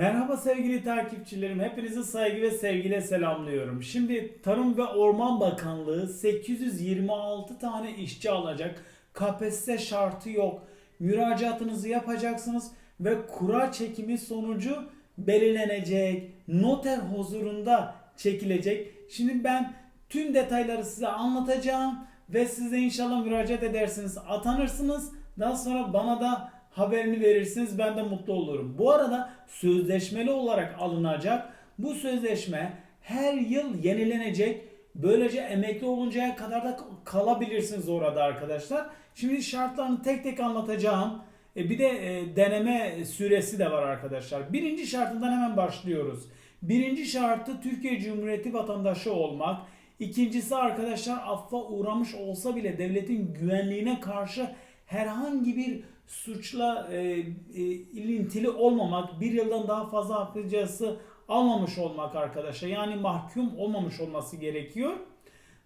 Merhaba sevgili takipçilerim. Hepinizi saygı ve sevgiyle selamlıyorum. Şimdi Tarım ve Orman Bakanlığı 826 tane işçi alacak. KPSS şartı yok. Müracaatınızı yapacaksınız ve kura çekimi sonucu belirlenecek. Noter huzurunda çekilecek. Şimdi ben tüm detayları size anlatacağım ve siz de inşallah müracaat edersiniz, atanırsınız. Daha sonra bana da haberini verirsiniz. Ben de mutlu olurum. Bu arada sözleşmeli olarak alınacak. Bu sözleşme her yıl yenilenecek. Böylece emekli oluncaya kadar da kalabilirsiniz orada arkadaşlar. Şimdi şartlarını tek tek anlatacağım. E, bir de e, deneme süresi de var arkadaşlar. Birinci şartından hemen başlıyoruz. Birinci şartı Türkiye Cumhuriyeti vatandaşı olmak. İkincisi arkadaşlar affa uğramış olsa bile devletin güvenliğine karşı herhangi bir suçla e, e, ilintili olmamak, bir yıldan daha fazla hapis cezası almamış olmak arkadaşlar. Yani mahkum olmamış olması gerekiyor.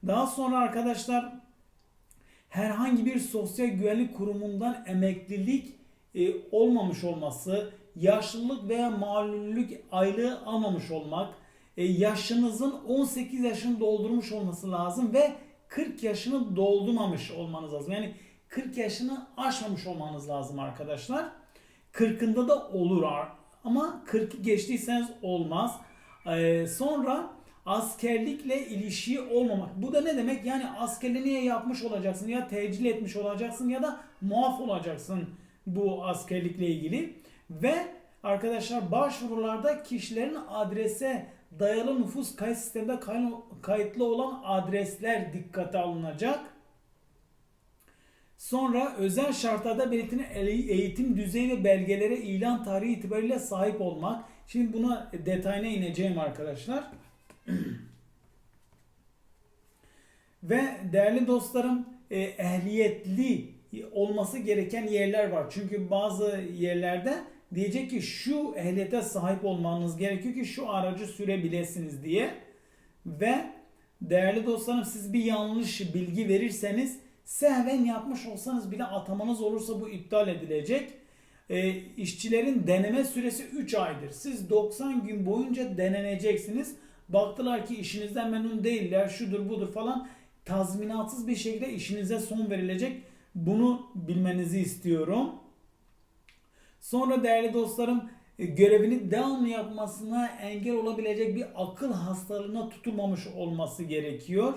Daha sonra arkadaşlar herhangi bir sosyal güvenlik kurumundan emeklilik e, olmamış olması, yaşlılık veya malüllük aylığı almamış olmak, e, yaşınızın 18 yaşını doldurmuş olması lazım ve 40 yaşını doldurmamış olmanız lazım. Yani 40 yaşını aşmamış olmanız lazım arkadaşlar. 40'ında da olur ama 40'ı geçtiyseniz olmaz. Ee, sonra askerlikle ilişiği olmamak. Bu da ne demek? Yani askerliğini ya yapmış olacaksın ya tecil etmiş olacaksın ya da muaf olacaksın bu askerlikle ilgili. Ve arkadaşlar başvurularda kişilerin adrese dayalı nüfus kayıt sisteminde kay- kayıtlı olan adresler dikkate alınacak. Sonra özel şartlarda belirtilen eğitim düzeyi ve belgelere ilan tarihi itibariyle sahip olmak. Şimdi buna detayına ineceğim arkadaşlar. ve değerli dostlarım e, ehliyetli olması gereken yerler var. Çünkü bazı yerlerde diyecek ki şu ehliyete sahip olmanız gerekiyor ki şu aracı sürebilirsiniz diye. Ve değerli dostlarım siz bir yanlış bilgi verirseniz sehven yapmış olsanız bile atamanız olursa bu iptal edilecek. E, işçilerin deneme süresi 3 aydır. Siz 90 gün boyunca deneneceksiniz. Baktılar ki işinizden memnun değiller, şudur budur falan. Tazminatsız bir şekilde işinize son verilecek. Bunu bilmenizi istiyorum. Sonra değerli dostlarım e, görevini devamlı yapmasına engel olabilecek bir akıl hastalığına tutulmamış olması gerekiyor.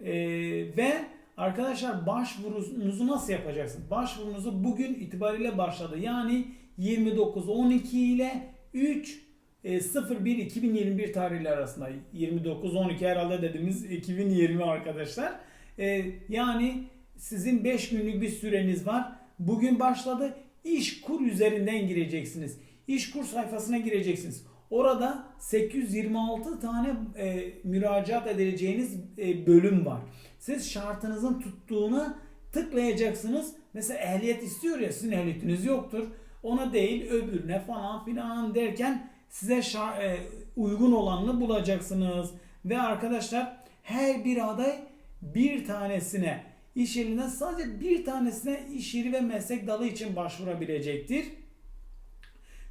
Ee, ve arkadaşlar başvurunuzu nasıl yapacaksınız? Başvurunuzu bugün itibariyle başladı. Yani 29-12 ile 3 e, 01-2021 tarihleri arasında 29-12 herhalde dediğimiz 2020 arkadaşlar. E, yani sizin 5 günlük bir süreniz var. Bugün başladı. İş kur üzerinden gireceksiniz. İş kur sayfasına gireceksiniz. Orada 826 tane e, müracaat edileceğiniz e, bölüm var. Siz şartınızın tuttuğuna tıklayacaksınız. Mesela ehliyet istiyor ya sizin ehliyetiniz yoktur. Ona değil öbürüne falan filan derken size şar- e, uygun olanını bulacaksınız. Ve arkadaşlar her bir aday bir tanesine iş yerinden sadece bir tanesine iş yeri ve meslek dalı için başvurabilecektir.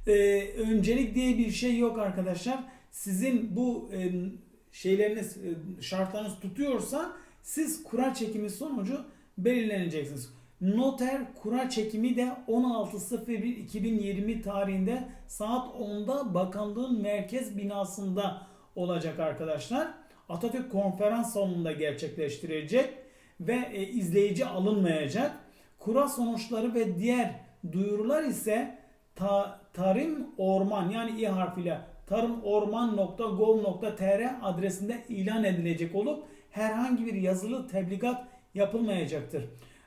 Ee, öncelik diye bir şey yok arkadaşlar. Sizin bu e, şeyleriniz, e, şartlarınız tutuyorsa siz kura çekimi sonucu belirleneceksiniz. Noter kura çekimi de 16.01.2020 tarihinde saat 10'da bakanlığın merkez binasında olacak arkadaşlar. Atatürk konferans salonunda gerçekleştirecek ve e, izleyici alınmayacak. Kura sonuçları ve diğer duyurular ise ta, tarım orman yani i harfiyle tarımorman.gov.tr adresinde ilan edilecek olup herhangi bir yazılı tebligat yapılmayacaktır.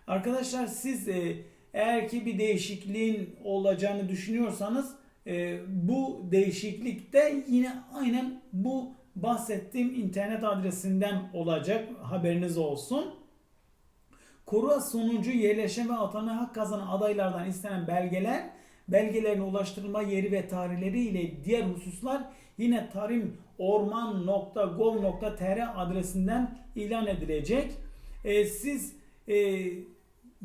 Arkadaşlar siz e, eğer ki bir değişikliğin olacağını düşünüyorsanız e, bu değişiklikte yine aynen bu bahsettiğim internet adresinden olacak haberiniz olsun. Kura sonucu yerleşen ve atana hak kazanan adaylardan istenen belgeler, belgelerin ulaştırılma yeri ve tarihleri ile diğer hususlar yine tarimorman.gov.tr adresinden ilan edilecek. Ee, siz e,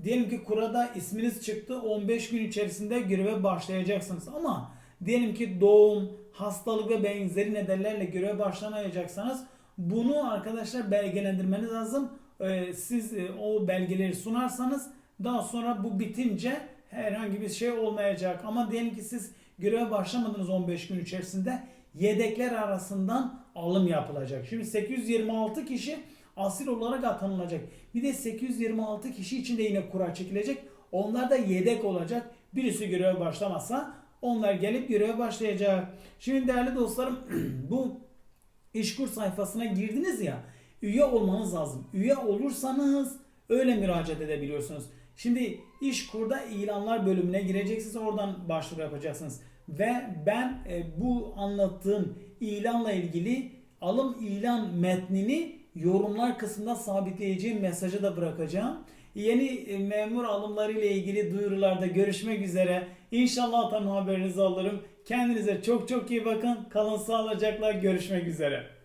diyelim ki kurada isminiz çıktı 15 gün içerisinde göreve başlayacaksınız ama diyelim ki doğum, hastalık ve benzeri nedenlerle göreve başlamayacaksanız bunu arkadaşlar belgelendirmeniz lazım. Ee, siz e, o belgeleri sunarsanız daha sonra bu bitince herhangi bir şey olmayacak. Ama diyelim ki siz göreve başlamadınız 15 gün içerisinde yedekler arasından alım yapılacak. Şimdi 826 kişi asil olarak atanılacak. Bir de 826 kişi için de yine kura çekilecek. Onlar da yedek olacak. Birisi göreve başlamazsa onlar gelip göreve başlayacak. Şimdi değerli dostlarım bu İşkur sayfasına girdiniz ya üye olmanız lazım. Üye olursanız öyle müracaat edebiliyorsunuz. Şimdi İşkur'da ilanlar bölümüne gireceksiniz oradan başvuru yapacaksınız. Ve ben e, bu anlattığım ilanla ilgili alım ilan metnini yorumlar kısmında sabitleyeceğim mesajı da bırakacağım. Yeni e, memur alımları ile ilgili duyurularda görüşmek üzere. İnşallah tam haberinizi alırım. Kendinize çok çok iyi bakın. Kalın sağlıcakla görüşmek üzere.